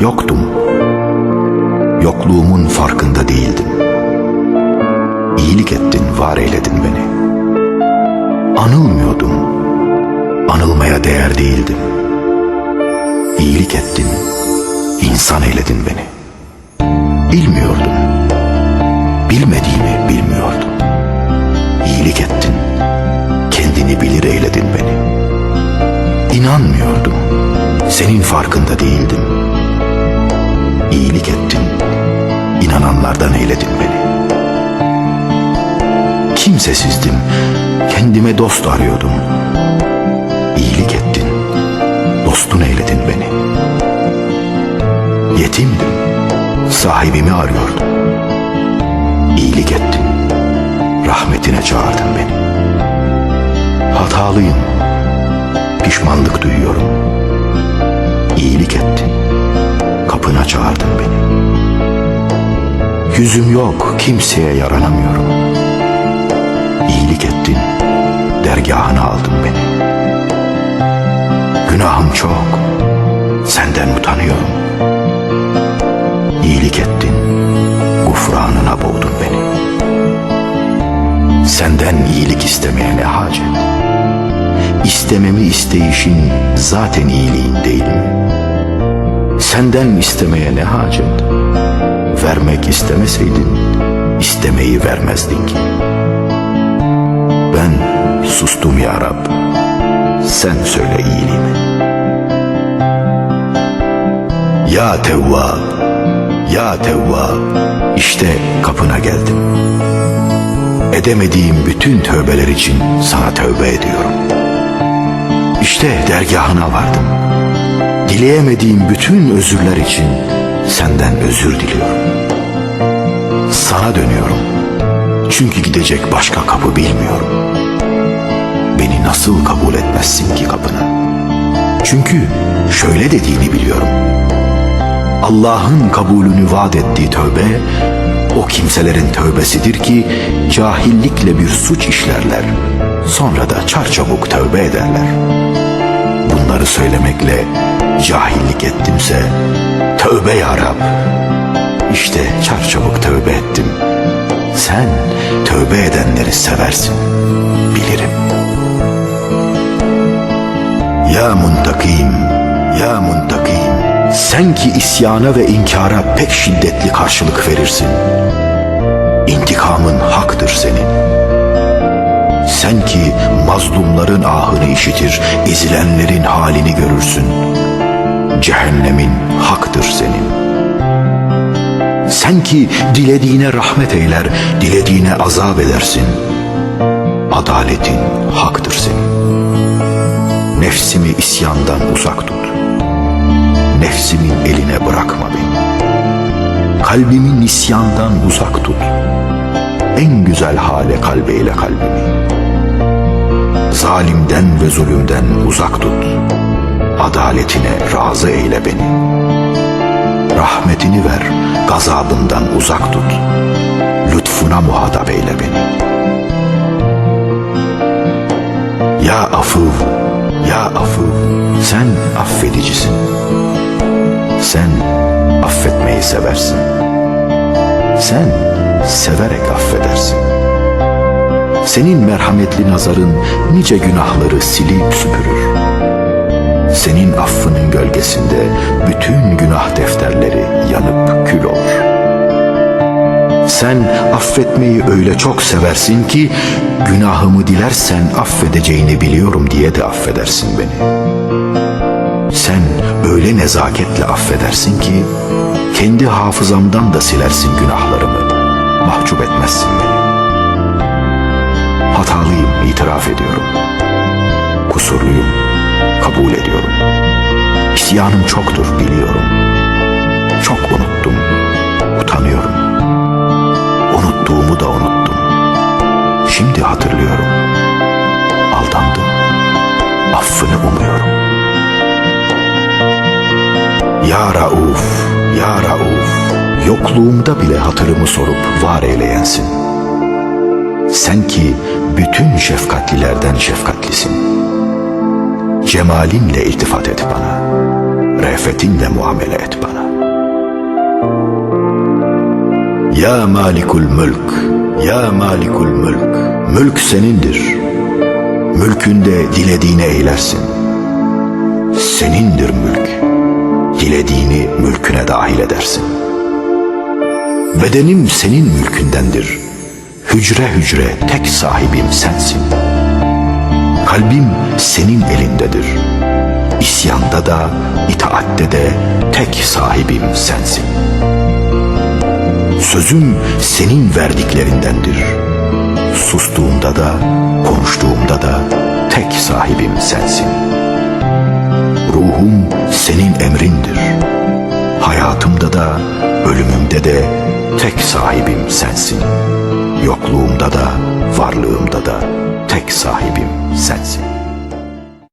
Yoktum. Yokluğumun farkında değildim. İyilik ettin, var eyledin beni. Anılmıyordum. Anılmaya değer değildim. İyilik ettin, insan eyledin beni. Bilmiyordum. Bilmediğimi bilmiyordum. İyilik ettin, kendini bilir eyledin beni. İnanmıyordum. Senin farkında değildim. İyilik ettin. inananlardan eyledin beni. Kimsesizdim. Kendime dost arıyordum. İyilik ettin. Dostun eyledin beni. Yetimdim. Sahibimi arıyordum. İyilik ettin. Rahmetine çağırdın beni. Hatalıyım. Pişmanlık duyuyorum. Kapına çağırdın beni. Yüzüm yok, kimseye yaranamıyorum. İyilik ettin. Dergahına aldın beni. Günahım çok. Senden utanıyorum. İyilik ettin. Gufranına boğdun beni. Senden iyilik istemeye ne hacet? İstememi isteyişin zaten iyiliğin değil mi? Senden istemeye ne hacet? Vermek istemeseydin istemeyi vermezdin ki. Ben sustum ya Rab. Sen söyle iyiliğimi. Ya Tevvab, ya Tevvab, işte kapına geldim. Edemediğim bütün tövbeler için sana tövbe ediyorum. İşte dergahına vardım. Dileyemediğim bütün özürler için senden özür diliyorum. Sana dönüyorum. Çünkü gidecek başka kapı bilmiyorum. Beni nasıl kabul etmezsin ki kapına? Çünkü şöyle dediğini biliyorum. Allah'ın kabulünü vaat ettiği tövbe o kimselerin tövbesidir ki cahillikle bir suç işlerler. Sonra da çarçabuk tövbe ederler. Bunları söylemekle cahillik ettimse tövbe ya Rab. İşte çarçabuk tövbe ettim. Sen tövbe edenleri seversin. Bilirim. Ya muntakim, ya muntakim. Sen ki isyana ve inkara pek şiddetli karşılık verirsin. İntikamın haktır senin. Sen ki mazlumların ahını işitir, ezilenlerin halini görürsün. Cehennemin haktır senin. Sen ki dilediğine rahmet eyler, dilediğine azap edersin. Adaletin haktır senin. Nefsimi isyandan uzak tut. Nefsimin eline bırakma beni. Kalbimi nisyandan uzak tut. En güzel hale kalbeyle kalbimi. Zalimden ve zulümden uzak tut. Adaletine razı eyle beni. Rahmetini ver, gazabından uzak tut. Lütfuna muhatap eyle beni. Ya afıv, ya afıv, sen affedicisin. Sen affetmeyi seversin. Sen severek affedersin. Senin merhametli nazarın nice günahları silip süpürür. Senin affının gölgesinde bütün günah defterleri yanıp kül olur. Sen affetmeyi öyle çok seversin ki günahımı dilersen affedeceğini biliyorum diye de affedersin beni. Sen öyle nezaketle affedersin ki kendi hafızamdan da silersin günahlarımı. Mahcup etmezsin beni. Hatalıyım, itiraf ediyorum. Kusurluyum, kabul ediyorum. İsyanım çoktur, biliyorum. Çok unuttum, utanıyorum. Unuttuğumu da unuttum. Şimdi hatırlıyorum. Aldandım. Affını umuyorum. Ya Rauf, Ya Rauf, yokluğumda bile hatırımı sorup var eyleyensin. Sen ki bütün şefkatlilerden şefkatlisin. Cemalinle iltifat et bana, re'fetinle muamele et bana. Ya malikul mülk, ya malikul mülk. Mülk senindir. Mülkünde dilediğini eylersin. Senindir mülk. Dilediğini mülküne dahil edersin. Bedenim senin mülkündendir. Hücre hücre tek sahibim sensin. Kalbim senin elindedir. İsyanda da, itaatte de tek sahibim sensin. Sözüm senin verdiklerindendir. Sustuğumda da, konuştuğumda da tek sahibim sensin. Ruhum senin emrindir. Hayatımda da, ölümümde de tek sahibim sensin. Yokluğumda da, varlığımda da tek sahibim sensin.